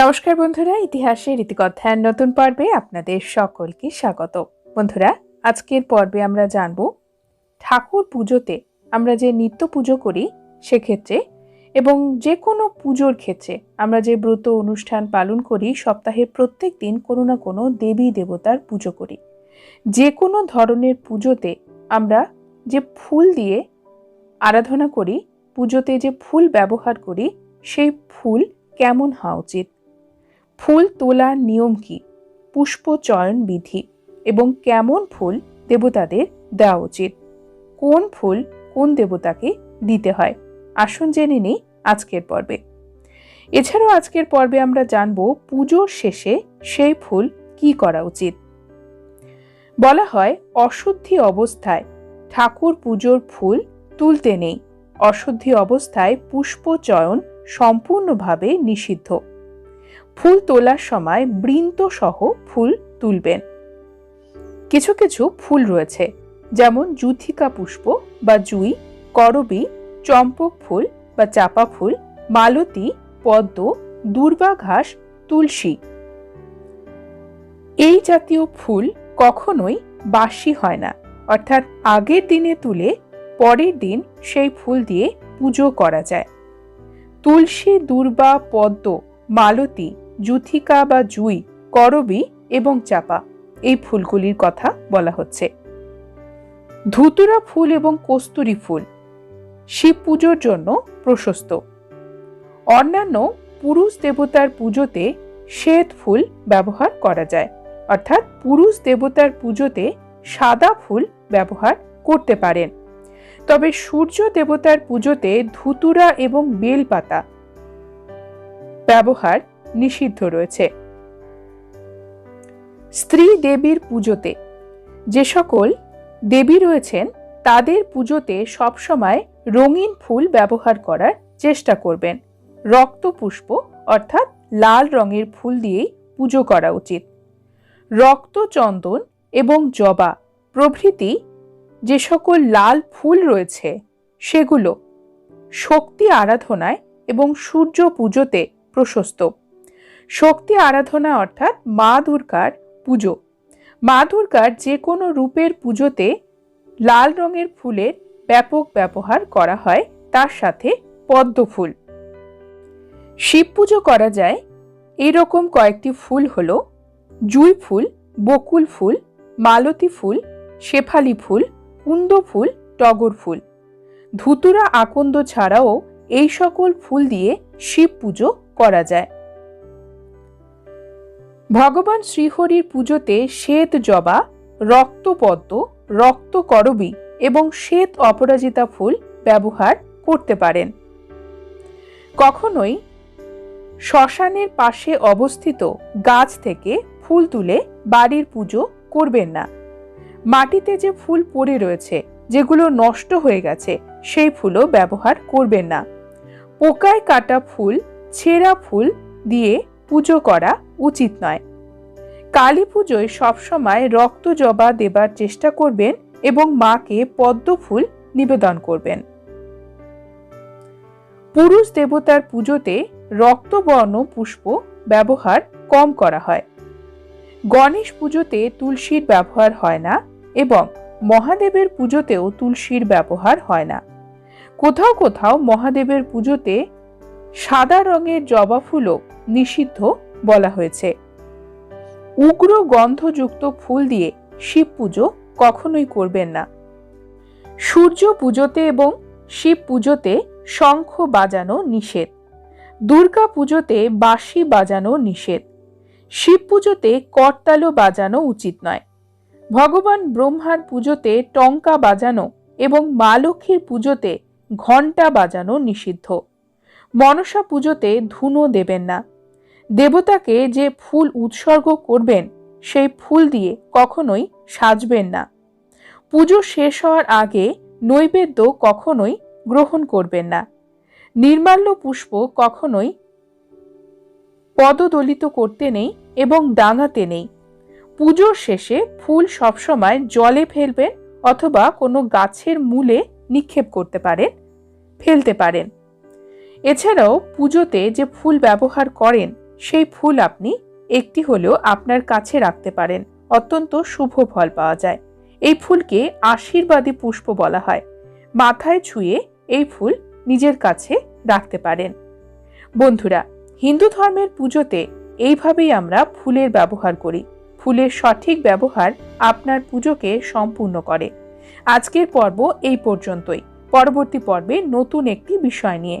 নমস্কার বন্ধুরা, ইতিহাসের রীতিকথার নতুন পর্বে আপনাদের সকলকে স্বাগত। বন্ধুরা, আজকের পর্বে আমরা জানব ঠাকুর পুজোতে আমরা যে নিত্য পুজো করি সেক্ষেত্রে এবং যে কোনো পুজোর ক্ষেত্রে আমরা যে ব্রত অনুষ্ঠান পালন করি, সপ্তাহের প্রত্যেক দিন কোনো না কোনো দেবী দেবতার পুজো করি। যে কোনো ধরনের পুজোতে আমরা যে ফুল দিয়ে আরাধনা করি, পুজোতে যে ফুল ব্যবহার করি, সেই ফুল কেমন হওয়া উচিত? ফুল তোলার নিয়ম কি? পুষ্প চয়ন বিধি এবং কেমন ফুল দেবতাদের দেওয়া উচিত? কোন ফুল কোন দেবতাকে দিতে হয়? আসুন জেনে নিই আজকের পর্বে। এছাড়াও আজকের পর্বে আমরা জানব পুজোর শেষে সেই ফুল কি করা উচিত? বলা হয়, অশুদ্ধি অবস্থায় ঠাকুর পুজোর ফুল তুলতে নেই। অশুদ্ধি অবস্থায় পুষ্প চয়ন সম্পূর্ণভাবে নিষিদ্ধ। ফুল তোলার সময় বৃন্ত সহ ফুল তুলবেন। কিছু কিছু ফুল রয়েছে, যেমন জুথিকা পুষ্প বা জুই, করবি, চম্পক ফুল বা চাপা ফুল, মালতী, পদ্ম দুর্বা ঘাস, তুলসী। এই জাতীয় ফুল কখনোই বাসি হয় না, অর্থাৎ আগের দিনে তুলে পরের দিন সেই ফুল দিয়ে পুজো করা যায়। তুলসী দুর্বা পদ্ম, মালতী জুথিকা বা জুই, করবি এবং চাপা। এই ফুলগুলির কথা বলা হচ্ছে। ধুতুরা ফুল এবং কস্তুরি ফুল। শিব পুজোর জন্য প্রশস্ত। অন্যান্য পুরুষ দেবতার পুজোতে শ্বেত ফুল ব্যবহার করা যায়। অর্থাৎ পুরুষ দেবতার পুজোতে সাদা ফুল ব্যবহার করতে পারেন। তবে সূর্য দেবতার পুজোতে ধুতুরা এবং বেলপাতা ব্যবহার নিষিদ্ধ রয়েছে। স্ত্রী দেবীর পুজোতে যে সকল দেবী রয়েছেন, তাদের পুজোতে সবসময় রঙিন ফুল ব্যবহার করার চেষ্টা করবেন। রক্তপুষ্প, অর্থাৎ লাল রঙের ফুল দিয়েই পুজো করা উচিত। রক্তচন্দন এবং জবা প্রভৃতি যে সকল লাল ফুল রয়েছে, সেগুলো শক্তি আরাধনায় এবং সূর্য পুজোতে প্রশস্ত। শক্তি আরাধনা অর্থাৎ মা দুর্গার পুজো। মা দুর্গার যে কোনো রূপের পুজোতে লাল রঙের ফুলের ব্যাপক ব্যবহার করা হয়, তার সাথে পদ্ম ফুল। শিব পুজো করা যায়, এরকম কয়েকটি ফুল হল জুই ফুল, বকুল ফুল, মালতী ফুল, শেফালি ফুল, কুন্দ ফুল, টগর ফুল। ধুতুরা আকন্দ ছাড়াও এই সকল ফুল দিয়ে শিব পুজো করা যায়। ভগবান শ্রীহরির পুজোতে শ্বেত জবা, রক্তপদ্ম রক্তকরবী এবং শ্বেত অপরাজিতা ফুল ব্যবহার করতে পারেন। কখনোই শ্মশানের পাশে অবস্থিত গাছ থেকে ফুল তুলে বাড়ির পুজো করবেন না। মাটিতে যে ফুল পড়ে রয়েছে, যেগুলো নষ্ট হয়ে গেছে, সেই ফুলও ব্যবহার করবেন না। পোকায় কাটা ফুল, ছেঁড়া ফুল দিয়ে পুজো করা উচিত নয়। কালী পুজোয় সবসময় রক্ত জবা দেবার চেষ্টা করবেন এবং মাকে পদ্ম ফুল নিবেদন করবেন। পুরুষ দেবতার পুজোতে রক্তবর্ণ পুষ্প ব্যবহার কম করা হয়। গণেশ পুজোতে তুলসীর ব্যবহার হয় না এবং মহাদেবের পুজোতেও তুলসীর ব্যবহার হয় না। কোথাও কোথাও মহাদেবের পুজোতে সাদা রঙের জবা ফুলও নিষিদ্ধ বলা হয়েছে। উগ্র গন্ধযুক্ত ফুল দিয়ে শিব পুজো কখনোই করবেন না। সূর্য পুজোতে এবং শিব পুজোতে শঙ্খ বাজানো নিষেধ। দুর্গা পুজোতে বাঁশি বাজানো নিষেধ। শিব পুজোতে করতালো বাজানো উচিত নয়। ভগবান ব্রহ্মার পুজোতে টঙ্কা বাজানো এবং মা লক্ষ্মীর পুজোতে ঘণ্টা বাজানো নিষিদ্ধ। মনসা পুজোতে ধুনো দেবেন না। দেবতাকে যে ফুল উৎসর্গ করবেন, সেই ফুল দিয়ে কখনোই সাজবেন না। পুজো শেষ হওয়ার আগে নৈবেদ্য কখনোই গ্রহণ করবেন না। নির্মাল্য পুষ্প কখনোই পদদলিত করতে নেই এবং ডাঙাতে নেই। পুজোর শেষে ফুল সবসময় জলে ফেলবেন অথবা কোনো গাছের মূলে নিক্ষেপ করতে পারেন, ফেলতে পারেন। এছাড়াও পুজোতে যে ফুল ব্যবহার করেন, সেই ফুল আপনি একটি হলেও আপনার কাছে রাখতে পারেন। অত্যন্ত শুভ ফল পাওয়া যায়। এই ফুলকে আশীর্বাদী পুষ্প বলা হয়। মাথায় ছুঁয়ে এই ফুল নিজের কাছে রাখতে পারেন। বন্ধুরা, হিন্দু ধর্মের পুজোতে এইভাবেই আমরা ফুলের ব্যবহার করি। ফুলের সঠিক ব্যবহার আপনার পুজোকে সম্পূর্ণ করে। আজকের পর্ব এই পর্যন্তই। পরবর্তী পর্বে নতুন একটি বিষয় নিয়ে।